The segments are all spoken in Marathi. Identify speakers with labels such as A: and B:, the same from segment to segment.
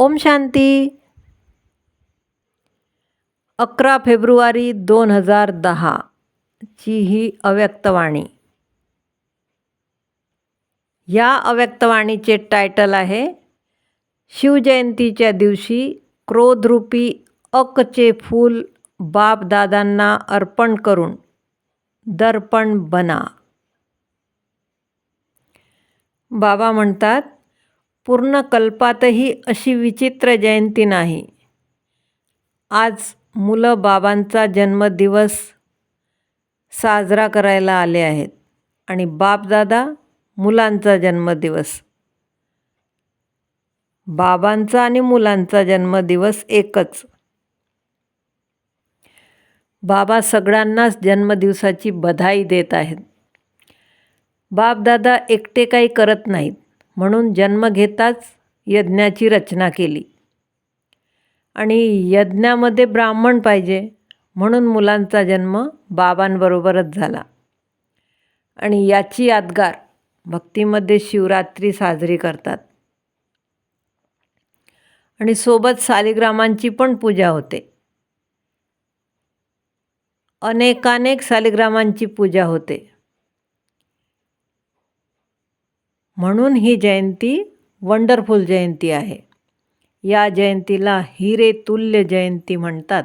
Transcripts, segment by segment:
A: ओम शांती. अकरा फेब्रुवारी दोन हजार दहाची ही अव्यक्तवाणी. या अव्यक्तवाणीचे टायटल आहे शिवजयंतीच्या दिवशी क्रोधरूपी अकचे फूल बापदादांना अर्पण करून दर्पण बना. बाबा म्हणतात पूर्ण कल्पातही अशी विचित्र जयंती नाही. आज मुलं बाबांचा जन्मदिवस साजरा करायला आले आहेत आणि बापदादा मुलांचा जन्मदिवस. बाबांचा आणि मुलांचा जन्मदिवस एकच. बाबा सगळ्यांनाच जन्मदिवसाची बधाई देत आहेत. बापदादा एकटे काही करत नाहीत. म्हणून जन्म घेताच यज्ञाची रचना केली. आणि यज्ञामध्ये ब्राह्मण पाहिजे म्हणून मुलांचा जन्म बाबांबरोबरच झाला. आणि याची यादगार भक्तीमध्ये शिवरात्री साजरी करतात. आणि सोबत सालिग्रामांची पण पूजा होते. अनेकानेक सालिग्रामांची पूजा होते. म्हणून ही जयंती वंडरफुल जयंती आहे. या जयंतीला हिरे तुल्य जयंती म्हणतात.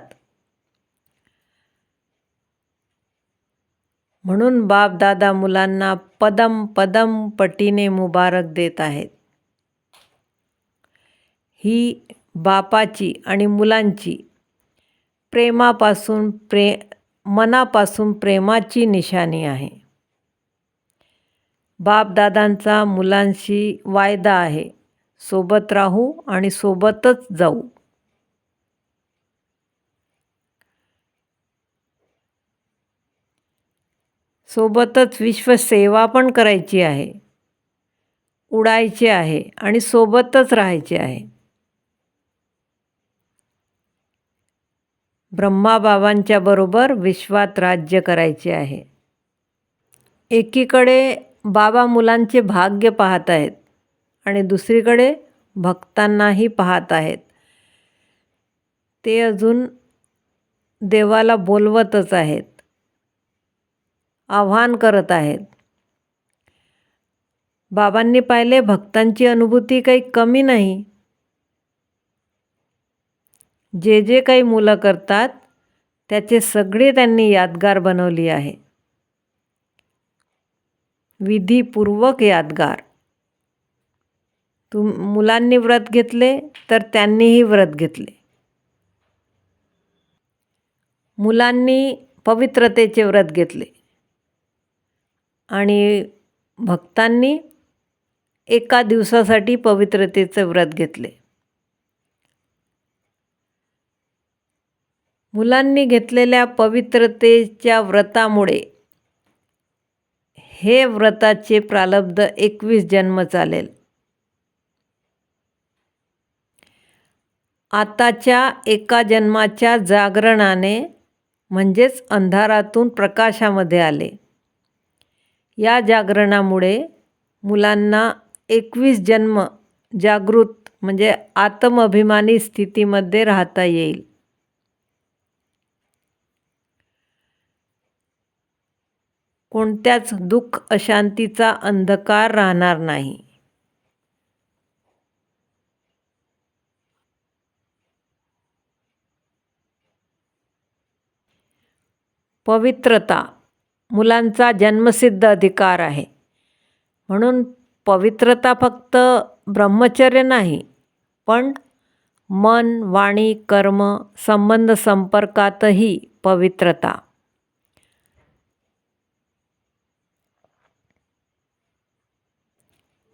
A: म्हणून बाप दादा मुलांना पदम पदम पटीने मुबारक देत आहेत. ही बापाची आणि मुलांची प्रेमापासून प्रे मनापासून प्रेमाची निशाणी आहे. बापदादांचा मुलांशी वायदा आहे. सोबत राहू आणि सोबतच जाऊ. सोबतच विश्वसेवा पण करायची आहे. उडायचे आहे आणि सोबतच राहायचे आहे. ब्रह्माबाबांच्या बरोबर विश्वात राज्य करायचे आहे. एकीकडे बाबा मुलांचे भाग्य पाहत आहेत आणि दुसरीकडे भक्तांनाही पाहत आहेत. ते अजून देवाला बोलवतच आहेत. आव्हान करत आहेत. बाबांनी पाहिले भक्तांची अनुभूती काही कमी नाही. जे जे काही मुलं करतात त्याचे सगळे त्यांनी यादगार बनवली आहे. विधीपूर्वक यादगार. तुम मुलांनी व्रत घेतले तर त्यांनीही व्रत घेतले. मुलांनी पवित्रतेचे व्रत घेतले. आणि भक्तांनी एका दिवसासाठी पवित्रतेचे व्रत घेतले. मुलांनी घेतलेल्या पवित्रतेच्या व्रतामुळे हे व्रताचे प्रालब्ध एकवीस जन्म चालेल. आताच्या एका जन्माच्या जागरणाने म्हणजेच अंधारातून प्रकाशामध्ये आले. या जागरणामुळे मुलांना एकवीस जन्म जागृत म्हणजे आत्मअभिमानी स्थितीमध्ये राहता येईल. कोणत्याच दुःख अशांतीचा अंधकार राहणार नाही. पवित्रता मुलांचा जन्मसिद्ध अधिकार आहे. म्हणून पवित्रता फक्त ब्रह्मचर्य नाही पण मन वाणी कर्म संबंध संपर्कातही पवित्रता.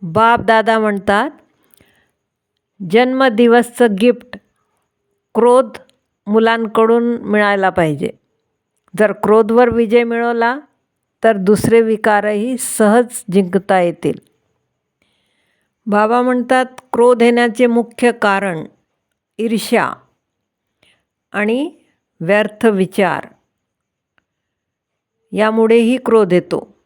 A: बाप दादा म्हणतात जन्मदिवसचं गिफ्ट क्रोध मुलांकडून मिळायला पाहिजे. जर क्रोधवर विजय मिळवला तर दुसरे विकारही सहज जिंकता येतील. बाबा म्हणतात क्रोध येण्याचे मुख्य कारण ईर्ष्या आणि व्यर्थ विचार. यामुळेही क्रोध येतो.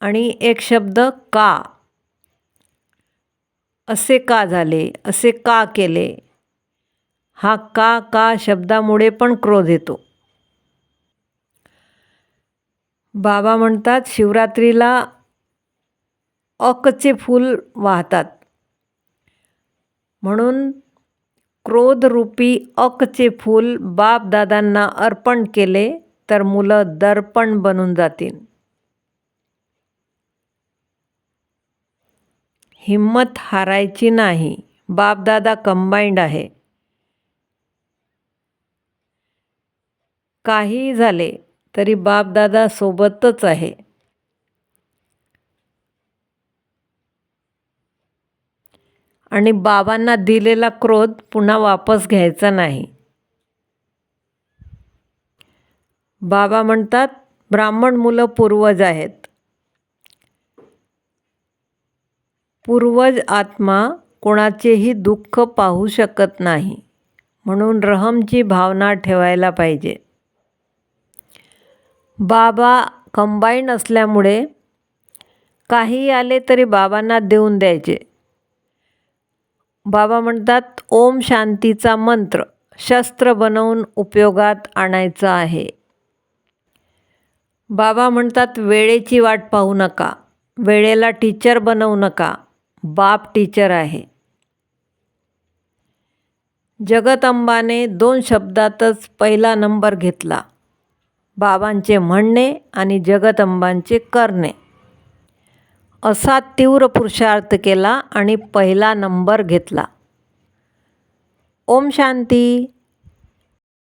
A: आणि एक शब्द का? असे का झाले? असे का केले? हा का का शब्दामुळे पण क्रोध येतो. बाबा म्हणतात शिवरात्रीला अकचे फूल वाहतात. म्हणून क्रोधरूपी अकचे फूल बापदादांना अर्पण केले तर मुलं दर्पण बनून जातील. हिम्मत हारायची नाही. बापदादा कंबाईंड आहे. काहीही झाले तरी बापदादा सोबतच आहे. आणि बाबांना दिलेला क्रोध पुन्हा वापस घ्यायचा नाही. बाबा म्हणतात ब्राह्मण मुलं पूर्वज आहेत. पूर्वज आत्मा कोणाचेही दुःख पाहू शकत नाही. म्हणून रहमची भावना ठेवायला पाहिजे. बाबा कंबाईन असल्यामुळे काही आले तरी बाबांना देऊन द्यायचे. बाबा म्हणतात ओम शांतीचा मंत्र शस्त्र बनवून उपयोगात आणायचा आहे. बाबा म्हणतात वेळेची वाट पाहू नका. वेळेला टीचर बनवू नका. बाप टीचर आहे. जगदंबाने दोन शब्दातच पहिला नंबर घेतला. बाबांचे म्हणणे आणि जगदंबांचे करणे. असा तीव्र पुरुषार्थ केला आणि पहिला नंबर घेतला. ओम शांती.